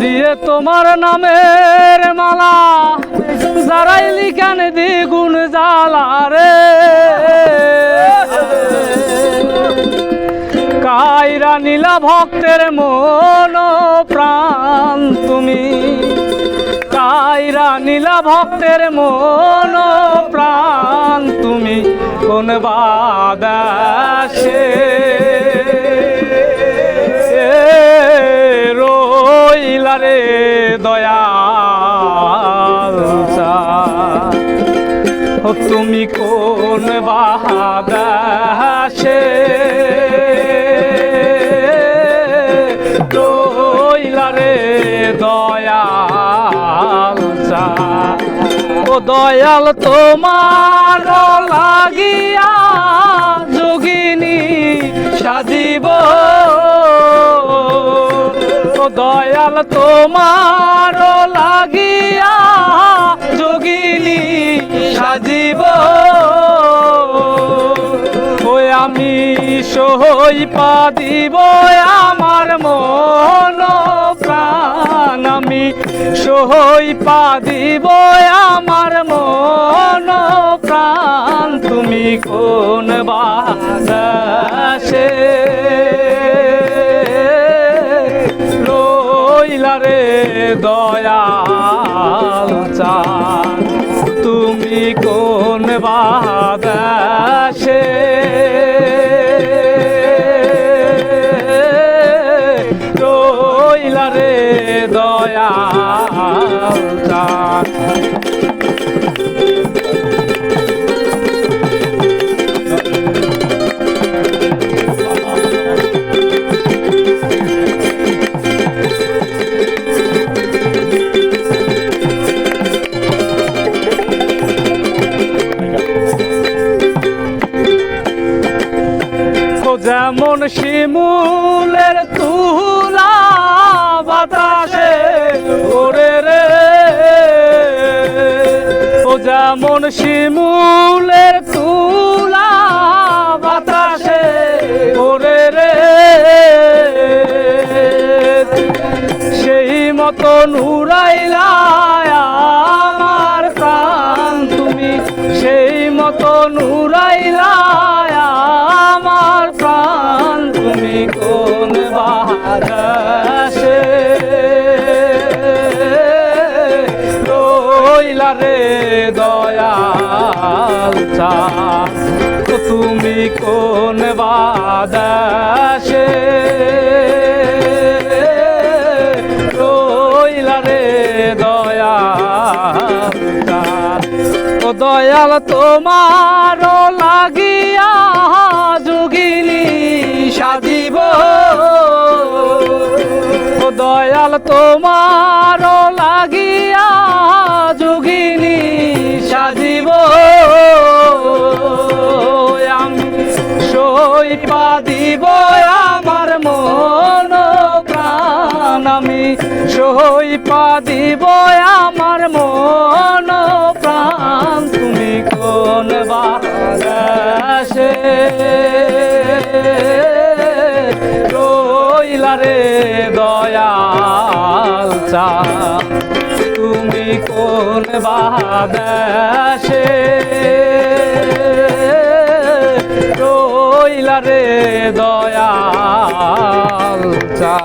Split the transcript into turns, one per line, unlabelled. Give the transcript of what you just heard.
দিয়ে তোমার নামের মালা জারাইলি কেন দ্বিগুণ জ্বালা রে। কায়রা নীলা ভক্তের মন প্রাণ তুমি। কায়রা নীলা ভক্তের মন প্রাণ তুমি। কোন বাদাসে রে দয়াল তুমি কোন বাহাদাসে রইলা রে দয়াল ও দয়াল, তোমার লাগিয়া যোগিনী সাজিব। ও দয়াল তোমার লাগিয়া যোগিনী সাজিব। ওই আমি সই পা দিব আমার মন প্রাণ আমি সই পা দিব আমার মন প্রাণ। তুমি কোন বাসে রে দয়াল চা তুমি কোন বাদাসে যেমন শিমুলের তুলা বাতাসে ওরে রে। সেই মতন নুরাইলা ও দয়াল তোমার লাগিয়া যোগিনী সাজিব। ও দয়াল তোমার লাগিয়া যোগিনী সাজিব। সই পা দিব আমার মন প্রাণ। তুমি কোন বাসে রইলা রে দয়াল চা। তুমি কোন বাদাসে রইলা রে দয়াল চা।